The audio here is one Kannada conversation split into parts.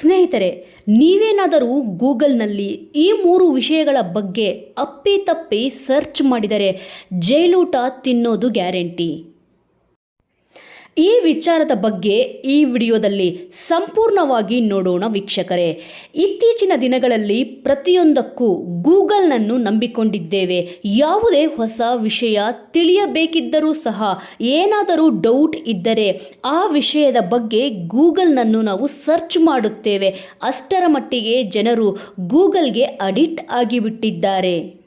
ಸ್ನೇಹಿತರೆ ನೀವೇನಾದರೂ ಗೂಗಲ್ನಲ್ಲಿ ಈ ಮೂರು ವಿಷಯಗಳ ಬಗ್ಗೆ ಅಪ್ಪಿತಪ್ಪಿ ಸರ್ಚ್ ಮಾಡಿದರೆ ಜೈಲೂಟ ತಿನ್ನೋದು ಗ್ಯಾರಂಟಿ. ಈ ವಿಚಾರದ ಬಗ್ಗೆ ಈ ವಿಡಿಯೋದಲ್ಲಿ ಸಂಪೂರ್ಣವಾಗಿ ನೋಡೋಣ ವೀಕ್ಷಕರೇ. ಇತ್ತೀಚಿನ ದಿನಗಳಲ್ಲಿ ಪ್ರತಿಯೊಂದಕ್ಕೂ ಗೂಗಲ್ನನ್ನು ನಂಬಿಕೊಂಡಿದ್ದೇವೆ. ಯಾವುದೇ ಹೊಸ ವಿಷಯ ತಿಳಿಯಬೇಕಿದ್ದರೂ ಸಹ ಏನಾದರೂ ಡೌಟ್ ಇದ್ದರೆ ಆ ವಿಷಯದ ಬಗ್ಗೆ ಗೂಗಲ್ನನ್ನು ನಾವು ಸರ್ಚ್ ಮಾಡುತ್ತೇವೆ. ಅಷ್ಟರ ಮಟ್ಟಿಗೆ ಜನರು ಗೂಗಲ್ಗೆ ಅಡಿಕ್ಟ್ ಆಗಿಬಿಟ್ಟಿದ್ದಾರೆ.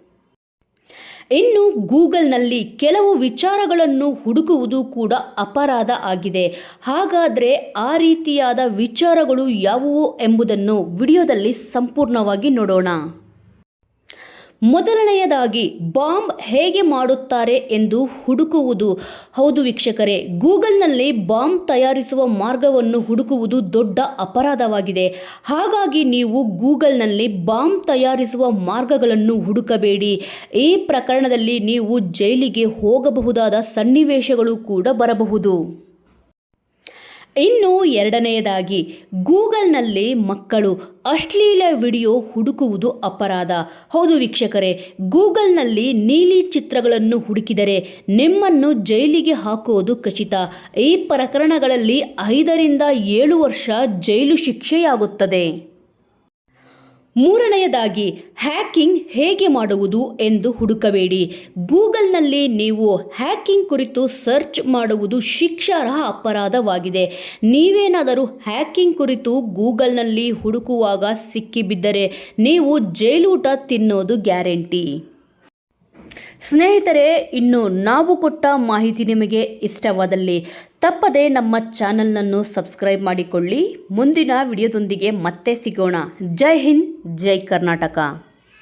ಇನ್ನು ಗೂಗಲ್ನಲ್ಲಿ ಕೆಲವು ವಿಚಾರಗಳನ್ನು ಹುಡುಕುವುದು ಕೂಡ ಅಪರಾಧ ಆಗಿದೆ. ಹಾಗಾದರೆ ಆ ರೀತಿಯಾದ ವಿಚಾರಗಳು ಯಾವುವು ಎಂಬುದನ್ನು ವಿಡಿಯೋದಲ್ಲಿ ಸಂಪೂರ್ಣವಾಗಿ ನೋಡೋಣ. ಮೊದಲನೆಯದಾಗಿ ಬಾಂಬ್ ಹೇಗೆ ಮಾಡುತ್ತಾರೆ ಎಂದು ಹುಡುಕುವುದು. ಹೌದು ವೀಕ್ಷಕರೇ, ಗೂಗಲ್ನಲ್ಲಿ ಬಾಂಬ್ ತಯಾರಿಸುವ ಮಾರ್ಗವನ್ನು ಹುಡುಕುವುದು ದೊಡ್ಡ ಅಪರಾಧವಾಗಿದೆ. ಹಾಗಾಗಿ ನೀವು ಗೂಗಲ್ನಲ್ಲಿ ಬಾಂಬ್ ತಯಾರಿಸುವ ಮಾರ್ಗಗಳನ್ನು ಹುಡುಕಬೇಡಿ. ಈ ಪ್ರಕರಣದಲ್ಲಿ ನೀವು ಜೈಲಿಗೆ ಹೋಗಬಹುದಾದ ಸನ್ನಿವೇಶಗಳು ಕೂಡ ಬರಬಹುದು. ಇನ್ನು ಎರಡನೆಯದಾಗಿ, ಗೂಗಲ್ನಲ್ಲಿ ಮಕ್ಕಳು ಅಶ್ಲೀಲ ವಿಡಿಯೋ ಹುಡುಕುವುದು ಅಪರಾಧ. ಹೌದು ವೀಕ್ಷಕರೇ, ಗೂಗಲ್ನಲ್ಲಿ ನೀಲಿ ಚಿತ್ರಗಳನ್ನು ಹುಡುಕಿದರೆ ನಿಮ್ಮನ್ನು ಜೈಲಿಗೆ ಹಾಕುವುದು ಖಚಿತ. ಈ ಪ್ರಕರಣಗಳಲ್ಲಿ ಐದರಿಂದ ಏಳು ವರ್ಷ ಜೈಲು ಶಿಕ್ಷೆಯಾಗುತ್ತದೆ. ಮೂರನೆಯದಾಗಿ, ಹ್ಯಾಕಿಂಗ್ ಹೇಗೆ ಮಾಡುವುದು ಎಂದು ಹುಡುಕಬೇಡಿ. ಗೂಗಲ್ನಲ್ಲಿ ನೀವು ಹ್ಯಾಕಿಂಗ್ ಕುರಿತು ಸರ್ಚ್ ಮಾಡುವುದು ಶಿಕ್ಷಾರ್ಹ ಅಪರಾಧವಾಗಿದೆ. ನೀವೇನಾದರೂ ಹ್ಯಾಕಿಂಗ್ ಕುರಿತು ಗೂಗಲ್ನಲ್ಲಿ ಹುಡುಕುವಾಗ ಸಿಕ್ಕಿಬಿದ್ದರೆ, ನೀವು ಜೈಲೂಟ ತಿನ್ನೋದು ಗ್ಯಾರಂಟಿ. ಸ್ನೇಹಿತರೆ, ಇನ್ನು ನಾವು ಕೊಟ್ಟ ಮಾಹಿತಿ ನಿಮಗೆ ಇಷ್ಟವಾದಲ್ಲಿ ತಪ್ಪದೆ ನಮ್ಮ ಚಾನಲ್ನನ್ನು ಸಬ್ಸ್ಕ್ರೈಬ್ ಮಾಡಿಕೊಳ್ಳಿ. ಮುಂದಿನ ವಿಡಿಯೋದೊಂದಿಗೆ ಮತ್ತೆ ಸಿಗೋಣ. ಜೈ ಹಿಂದ್, ಜೈ ಕರ್ನಾಟಕ.